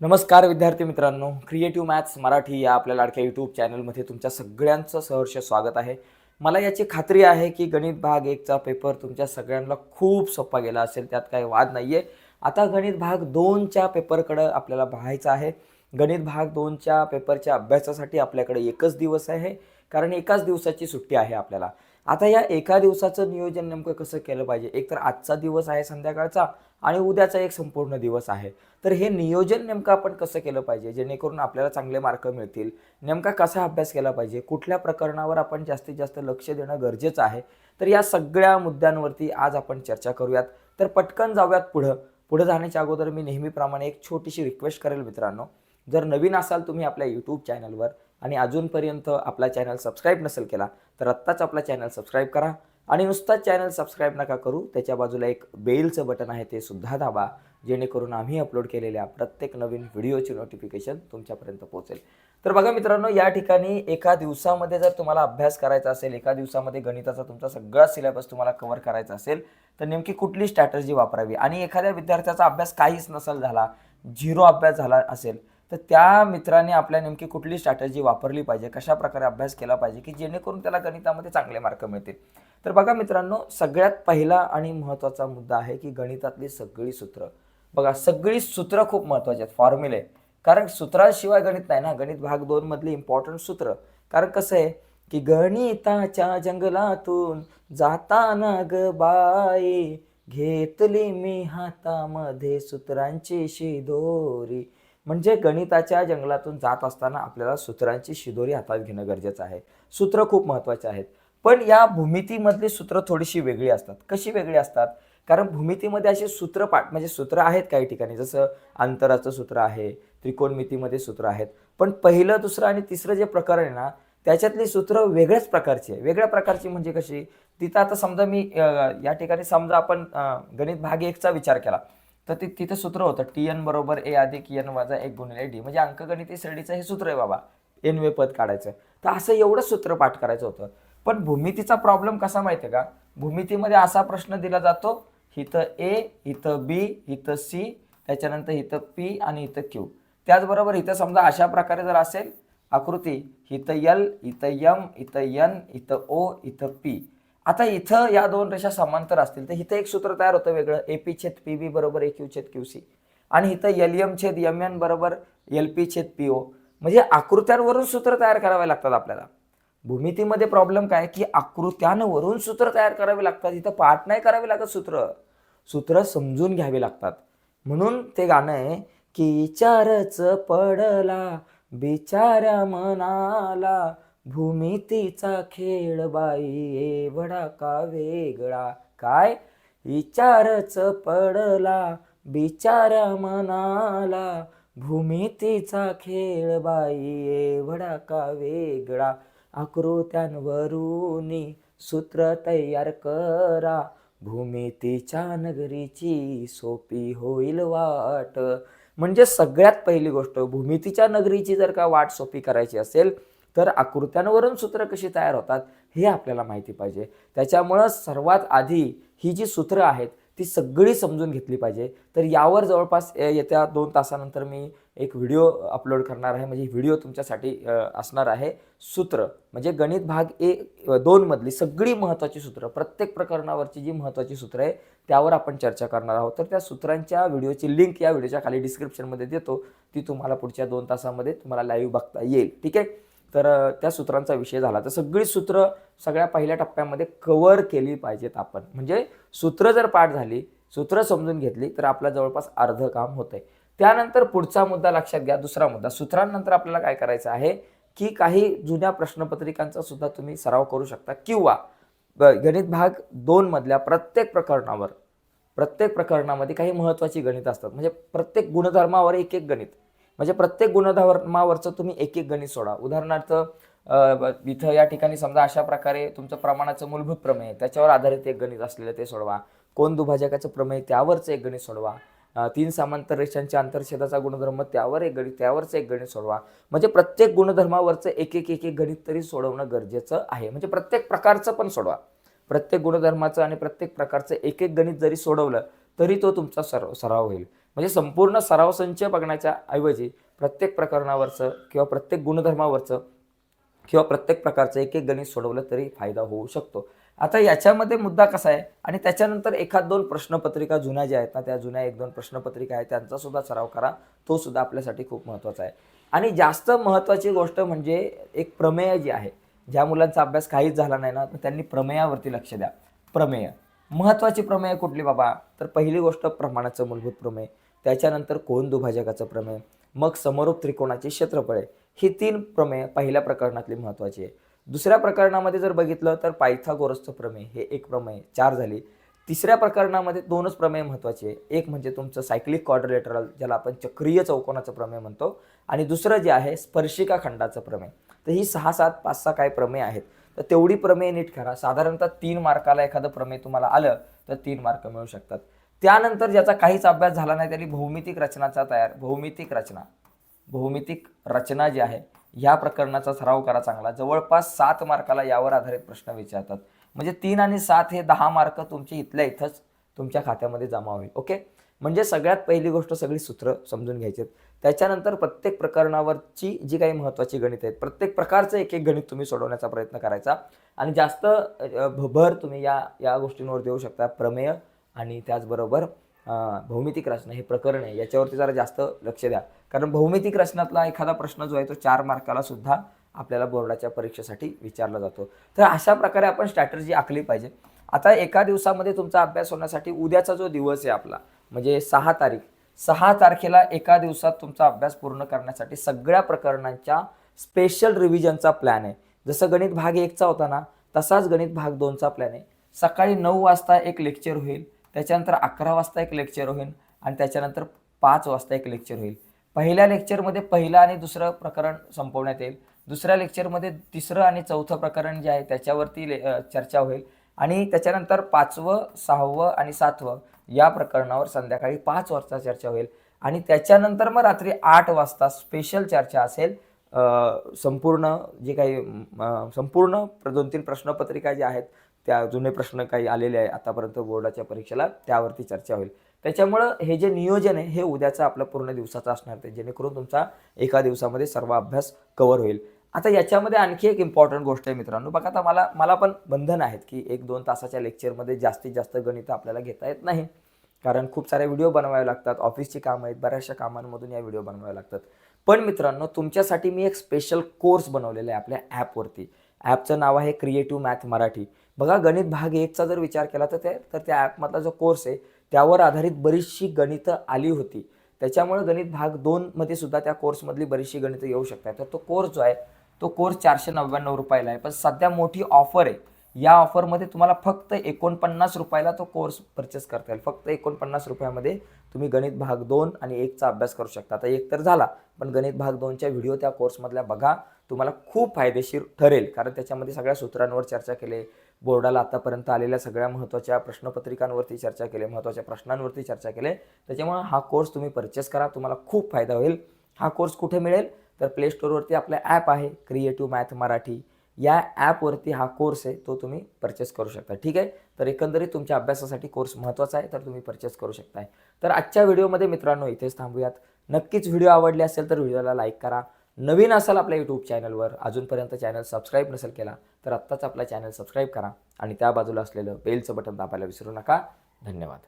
नमस्कार विद्यार्थी मित्रांनो क्रिएटिव्ह मॅथ्स मराठी या आपल्या लाडक्या यूट्यूब चॅनलमध्ये तुमच्या सगळ्यांचं सहर्ष स्वागत आहे. मला याची खात्री आहे की गणित भाग एकचा पेपर तुमच्या सगळ्यांना खूप सोपा गेला असेल त्यात काही वाद नाही आहे आता गणित भाग दोनच्या पेपरकडं आपल्याला पाहायचं आहे. गणित भाग दोनच्या पेपरच्या अभ्यासासाठी आपल्याकडे एकच दिवस आहे कारण एकाच दिवसाची सुट्टी आहे आपल्याला. आता या एका दिवसाचं नियोजन नेमकं कसं केलं पाहिजे? एक तर आजचा दिवस आहे संध्याकाळचा आणि उद्याचा एक संपूर्ण दिवस आहे. तर हे नियोजन नेमकं आपण कसं केलं पाहिजे? जेणेकरून आपल्याला चांगले मार्क मिळतील. नेमका कसा अभ्यास केला पाहिजे? कुठल्या प्रकरणावर आपण जास्तीत जास्त लक्ष देणं गरजेचं आहे? तर या सगळ्या मुद्द्यांवरती आज आपण चर्चा करूयात. तर पटकन जाऊयात पुढं. पुढे जाण्याच्या अगोदर मी नेहमीप्रमाणे एक छोटीशी रिक्वेस्ट करेल मित्रांनो. जर नवीन असाल तुम्ही आपल्या यूट्यूब चॅनलवर आणि अजूनपर्यंत आपला चॅनल सबस्क्राईब नसेल केला तर आत्ताच आपला चॅनल सबस्क्राईब करा. आणि नुसताच चॅनल सबस्क्राईब नका करू त्याच्या बाजूला एक बेलचं बटन आहे ते सुद्धा दाबा जेणेकरून आम्ही अपलोड केलेल्या प्रत्येक नवीन व्हिडिओची नोटिफिकेशन तुमच्यापर्यंत पोहोचेल. तर बघा मित्रांनो या ठिकाणी एका दिवसामध्ये जर तुम्हाला अभ्यास करायचा असेल एका दिवसामध्ये गणिताचा तुमचा सगळा सिलेबस तुम्हाला कव्हर करायचा असेल तर नेमकी कुठली स्ट्रॅटर्जी वापरावी? आणि एखाद्या विद्यार्थ्याचा अभ्यास काहीच नसेल झाला झिरो अभ्यास झाला असेल तर त्या मित्राने आपल्या नेमकी कुठली स्ट्रॅटर्जी वापरली पाहिजे कशा प्रकारे अभ्यास केला पाहिजे की जेणेकरून त्याला गणितामध्ये चांगले मार्क मिळतील? तर बघा मित्रांनो सगळ्यात पहिला आणि महत्त्वाचा मुद्दा आहे की गणितातली सगळी सूत्र. बघा सगळी सूत्र खूप महत्त्वाची आहेत फॉर्म्युले कारण सूत्राशिवाय गणित नाही ना? गणित भाग दोन मधली इम्पॉर्टंट सूत्र. कारण कसं आहे की गणिताच्या जंगलातून जाताना ग बाई घेतली मी हातामध्ये सूत्रांची शिदोरी. म्हणजे गणिताच्या जंगलातून जात असताना आपल्याला सूत्रांची शिदोरी हातात घेणं गरजेचं आहे. सूत्र खूप महत्त्वाचे आहेत. पण या भूमितीमधली सूत्र थोडीशी वेगळी असतात. कशी वेगळी असतात? कारण भूमितीमध्ये असे सूत्र पाठ म्हणजे सूत्र आहेत काही ठिकाणी. जसं अंतराचं सूत्र आहे त्रिकोणमितीमध्ये सूत्र आहेत. पण पहिलं दुसरं आणि तिसरं जे प्रकरण आहे ना त्याच्यातली सूत्र वेगळ्याच प्रकारची आहे. वेगळ्या प्रकारची म्हणजे कशी? तिथं आता समजा मी या ठिकाणी समजा आपण गणित भाग एकचा विचार केला. तर ते तिथं सूत्र होतं टी एन बरोबर ए अधिक एन वजा एक गुणिले डी म्हणजे अंकगणिती श्रेणीचं हे सूत्र आहे बाबा. एन वे पद काढायचं. तर असं एवढं सूत्र पाठ करायचं होतं. पण भूमितीचा प्रॉब्लेम कसा माहिती आहे का? भूमितीमध्ये असा प्रश्न दिला जातो इथं ए इथं बी इथं सी त्याच्यानंतर इथं पी आणि इथं क्यू त्याचबरोबर इथं समजा अशा प्रकारे जर असेल आकृती इथं यल इथं यम इथं यन इथं ओ इथं पी आता इथं या दोन रेषा समांतर असतील तर इथं एक सूत्र तयार होतं वेगळं ए पी छेद पी बी बरोबर ए क्यू छेद क्यू सी आणि इथं एल एम छेद एम एन बरोबर एल पी छेद पी ओ म्हणजे आकृत्यांवरून सूत्र तयार करावे लागतात आपल्याला. भूमितीमध्ये प्रॉब्लेम काय? की आकृत्यांवरून सूत्र तयार करावे लागतात. इथं पाठ नाही करावे लागत सूत्र. सूत्र समजून घ्यावी लागतात. म्हणून ते गाणं आहे की विचारच पडला बिचाऱ्या मनाला भूमितीचा खेळ बाई एवढा का वेगळा? काय? विचारच पडला बिचाऱ्या मनाला भूमितीचा खेळ बाई एवढा का वेगळा? आकृत्यांवरून सूत्र तयार करा. भूमितीच्या नगरीची सोपी होईल वाट. म्हणजे सगळ्यात पहिली गोष्ट भूमितीच्या नगरीची जर का वाट सोपी करायची असेल तर आकृत्यांवरून सूत्र कशी तयार होतात हे आपल्याला माहिती पाहिजे. त्याच्यामुळं सर्वात आधी ही जी सूत्र आहेत ती सगळी समजून घेतली पाहिजे. तर यावर जवळपास येत्या दोन तासानंतर मी एक व्हिडिओ अपलोड करणार आहे. म्हणजे व्हिडिओ तुमच्यासाठी असणार आहे. सूत्र म्हणजे गणित भाग ए दोनमधली सगळी महत्त्वाची सूत्र प्रत्येक प्रकरणावरची जी महत्त्वाची सूत्र आहे त्यावर आपण चर्चा करणार आहोत. तर त्या सूत्रांच्या व्हिडिओची लिंक या व्हिडिओच्या खाली डिस्क्रिप्शनमध्ये देतो. ती तुम्हाला पुढच्या दोन तासामध्ये तुम्हाला लाईव्ह बघता येईल. ठीक आहे? तर त्या सूत्रांचा विषय झाला. तर सगळी सूत्र सगळ्या पहिल्या टप्प्यामध्ये कवर केली पाहिजेत आपण. म्हणजे सूत्र जर पाठ झाली सूत्र समजून घेतली तर आपलं जवळपास अर्ध काम होतंय. त्यानंतर पुढचा मुद्दा लक्षात घ्या दुसरा मुद्दा. सूत्रांनंतर आपल्याला काय करायचं आहे की काही जुन्या प्रश्नपत्रिकांचा सुद्धा तुम्ही सराव करू शकता. किंवा गणित भाग दोन मधल्या प्रत्येक प्रकरणावर प्रत्येक प्रकरणामध्ये काही महत्त्वाची गणित असतात. म्हणजे प्रत्येक गुणधर्मावर एक एक गणित. म्हणजे प्रत्येक गुणधर्मावरचं तुम्ही एक एक गणित सोडा. उदाहरणार्थ इथं या ठिकाणी समजा अशा प्रकारे तुमचं प्रमाणाचं मूलभूत प्रमेय त्याच्यावर आधारित एक गणित असलेलं ते सोडवा. कोण दुभाजकाचं प्रमेय त्यावरचं एक गणित सोडवा. तीन समांतर रेषांच्या आंतरछेदाचा गुणधर्म त्यावर एक गणित त्यावरचं एक गणित सोडवा. म्हणजे प्रत्येक गुणधर्मावरचं एक एक एक एक गणित तरी सोडवणं गरजेचं आहे. म्हणजे प्रत्येक प्रकारचं पण सोडवा. प्रत्येक गुणधर्माचं आणि प्रत्येक प्रकारचं एक एक गणित जरी सोडवलं तरी तो तुमचा सराव सराव होईल. म्हणजे संपूर्ण सराव संच बघण्याच्या ऐवजी प्रत्येक प्रकरणावरचं किंवा प्रत्येक गुणधर्मावरचं किंवा प्रत्येक प्रकारचं एक एक गणित सोडवलं तरी फायदा होऊ शकतो. आता याच्यामध्ये मुद्दा कसा आहे? आणि त्याच्यानंतर एखाद दोन प्रश्नपत्रिका जुन्या ज्या आहेत ना त्या जुन्या एक दोन प्रश्नपत्रिका आहेत त्यांचा सुद्धा सराव करा. तो सुद्धा आपल्यासाठी खूप महत्त्वाचा आहे. आणि जास्त महत्त्वाची गोष्ट म्हणजे एक प्रमेय जी आहे ज्या मुलांचा अभ्यास काहीच झाला नाही ना तर त्यांनी प्रमेयावरती लक्ष द्या. प्रमेय. महत्त्वाची प्रमेय कुठली बाबा? तर पहिली गोष्ट प्रमाणाचं मूलभूत प्रमेय. त्याच्यानंतर कोण दुभाजकाचं प्रमेय? मग समरूप त्रिकोणाची क्षेत्रफळे ही तीन प्रमेय पहिल्या प्रकरणातली महत्त्वाची आहे. दुसऱ्या प्रकरणामध्ये जर बघितलं तर पायथागोरसचं प्रमेय हे एक प्रमेय चार झाली. तिसऱ्या प्रकरणामध्ये दोनच प्रमेय महत्त्वाचे आहे एक म्हणजे तुमचं सायक्लिक क्वाड्रिलेटरल ज्याला आपण चक्रीय चौकोनाचं प्रमेय म्हणतो. आणि दुसरं जे आहे स्पर्शिका खंडाचं प्रमेय. तर ही सहा सात पाच सहा काय प्रमेय आहेत? तर तेवढी प्रमेय नीट करा. साधारणतः तीन मार्काला एखादं प्रमेय तुम्हाला आलं तर तीन मार्क मिळू शकतात. त्यानंतर ज्याचा काहीच अभ्यास झाला नाही त्यांनी भौमितिक रचनाचा तयार भौमितिक रचना. भौमितिक रचना जी आहे ह्या प्रकरणाचा सराव करा चांगला. जवळपास सात मार्काला यावर आधारित प्रश्न विचारतात. म्हणजे तीन आणि सात हे दहा मार्क तुमचे इथल्या इथंच तुमच्या खात्यामध्ये जमा होईल. ओके? म्हणजे सगळ्यात पहिली गोष्ट सगळी सूत्र समजून घ्यायची आहेत. त्याच्यानंतर प्रत्येक प्रकरणावरची जी काही महत्त्वाची गणित आहेत प्रत्येक प्रकारचं एक एक गणित तुम्ही सोडवण्याचा प्रयत्न करायचा. आणि जास्त भ- भर तुम्ही या या गोष्टींवर देऊ शकता प्रमेय आणि त्याचबरोबर भौमितिक रचना हे प्रकरण आहे. याच्यावरती जरा जास्त लक्ष द्या. कारण भौमितिक रचनातला एखादा प्रश्न जो आहे तो चार मार्काला सुद्धा आपल्याला बोर्डाच्या परीक्षेसाठी विचारला जातो. तर अशा प्रकारे आपण स्ट्रॅटर्जी आखली पाहिजे. आता एका दिवसामध्ये तुमचा अभ्यास होण्यासाठी उद्याचा जो दिवस आहे आपला म्हणजे सहा तारीख सहा तारखेला एका दिवसात तुमचा अभ्यास पूर्ण करण्यासाठी सगळ्या प्रकरणांच्या स्पेशल रिव्हिजनचा प्लॅन आहे. जसं गणित भाग एकचा होता ना तसाच गणित भाग दोनचा प्लॅन आहे. सकाळी नऊ वाजता एक लेक्चर होईल. त्याच्यानंतर अकरा वाजता एक लेक्चर होईल आणि त्याच्यानंतर पाच वाजता एक लेक्चर होईल. पहिल्या लेक्चरमध्ये पहिलं आणि दुसरं प्रकरण संपवण्यात येईल. दुसऱ्या लेक्चरमध्ये तिसरं आणि चौथं प्रकरण जे आहे त्याच्यावरती ले- चर्चा होईल. आणि त्याच्यानंतर पाचवं सहावं आणि सातवं या प्रकरणावर संध्याकाळी पाच वाजता चर्चा होईल. आणि त्याच्यानंतर मग रात्री आठ वाजता स्पेशल चर्चा असेल. संपूर्ण जे काही संपूर्ण प्र- दोन तीन प्रश्नपत्रिका ज्या आहेत त्या जुने प्रश्न काही आलेले आहे आतापर्यंत बोर्डाच्या परीक्षेला त्यावरती चर्चा होईल. त्याच्यामुळं हे जे नियोजन आहे हे उद्याचं आपलं पूर्ण दिवसाचं असणार ते जेणेकरून तुमचा एका दिवसामध्ये सर्व अभ्यास कवर होईल. आता याच्यामध्ये आणखी एक इम्पॉर्टंट गोष्ट आहे मित्रांनो. बघा आता मला मला पण बंधन आहेत की एक दोन तासाच्या लेक्चरमध्ये जास्तीत जास्त गणित आपल्याला घेता येत नाही. कारण खूप सारे व्हिडिओ बनवावे लागतात ऑफिसची कामं आहेत बऱ्याचशा कामांमधून या व्हिडिओ बनवावे लागतात. पण मित्रांनो तुमच्यासाठी मी एक स्पेशल कोर्स बनवलेला आहे आपल्या ॲपवरती ॲपचं नाव आहे क्रिएटिव्ह मॅथ मराठी. बघा गणित भाग एकचा जर विचार केला तर ते तर त्या ॲपमधला जो कोर्स आहे त्यावर आधारित बरीचशी गणितं आली होती. त्याच्यामुळे गणित भाग दोनमध्ये सुद्धा त्या कोर्समधली बरीचशी गणितं येऊ शकतात. तर तो कोर्स जो आहे तो कोर्स चारशे नव्याण्णव रुपयाला आहे. पण सध्या मोठी ऑफर आहे. या ऑफरमध्ये तुम्हाला फक्त एकोणपन्नास रुपयाला तो कोर्स परचेस करता येईल. फक्त एकोणपन्नास रुपयामध्ये तुम्ही गणित भाग दोन आणि एकचा अभ्यास करू शकता. आता एक तर झाला पण गणित भाग दोनच्या व्हिडिओ त्या कोर्समधल्या बघा. तुम्हाला खूप फायदेशीर ठरेल. कारण त्याच्यामध्ये सगळ्या सूत्रांवर चर्चा केली बोर्डाला आतापर्यंत आलेल्या सगळ्या महत्त्वाच्या प्रश्नपत्रिकांवरती चर्चा केली महत्त्वाच्या प्रश्नांवरती चर्चा केली. त्याच्यामुळे हा कोर्स तुम्ही परचेस करा तुम्हाला खूप फायदा होईल. हा कोर्स कुठे मिळेल? तर प्ले स्टोअरवरती आपलं ॲप आहे क्रिएटिव्ह मॅथ मराठी. या ॲपवरती हा कोर्स आहे तो तुम्ही परचेस करू शकता. ठीक आहे? तर एकंदरीत तुमच्या अभ्यासासाठी कोर्स महत्त्वाचा आहे तर तुम्ही परचेस करू शकताय. तर आजच्या व्हिडिओमध्ये मित्रांनो इथेच थांबूयात. नक्कीच व्हिडिओ आवडले असेल तर व्हिडिओला लाईक करा. नवीन असाल आपल्या यूट्यूब चॅनलवर अजूनपर्यंत चॅनल सबस्क्राईब नसेल केला तर आत्ताच आपला चॅनल सबस्क्राईब करा आणि त्या बाजूला असलेलं बेलचं बटन दाबायला विसरू नका. धन्यवाद.